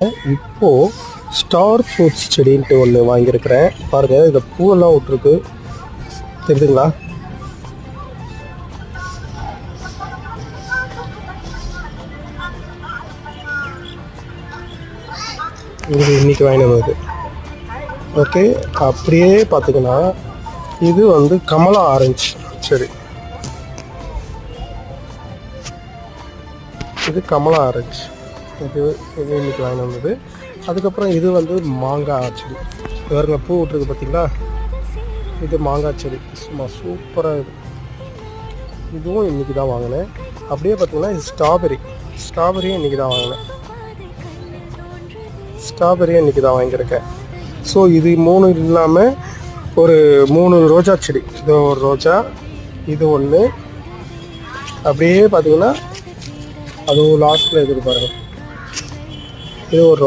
இப்போது star fruits செடின்ட்டு ஒன்று வாங்கியிருக்கிறேன். பாருங்கள் இந்த பூவெல்லாம் விட்ருக்கு தெரியுதுங்களா? இது இன்னைக்கு வாங்கினது ஓகே அப்படியே பார்த்தீங்கன்னா இது வந்து கமலா ஆரஞ்சு சரி இது கமலா ஆரஞ்சு. இது இது இன்னைக்கு வாங்கி வந்தது. அதுக்கப்புறம் இது வந்து மாங்காய் செடி வேறுங்க பூ விட்டுருக்கு பார்த்திங்களா? இது மாங்காய் செடி. சும்மா சூப்பராக இது இதுவும் இன்றைக்கி தான் வாங்கினேன். அப்படியே பார்த்திங்கன்னா இது ஸ்ட்ராபெரி ஸ்ட்ராபெரியும் இன்றைக்கி தான் வாங்கினேன். ஸ்ட்ராபெரியும் இன்றைக்கி தான் வாங்கியிருக்கேன். ஸோ இது மூணு இல்லாமல் ஒரு மூணு ரோஜா செடி. இது ஒரு ரோஜா இது ஒன்று அப்படியே பார்த்தீங்கன்னா அதுவும் லாஸ்ட்டில் இருக்குது பாருங்கள் இது ஒரு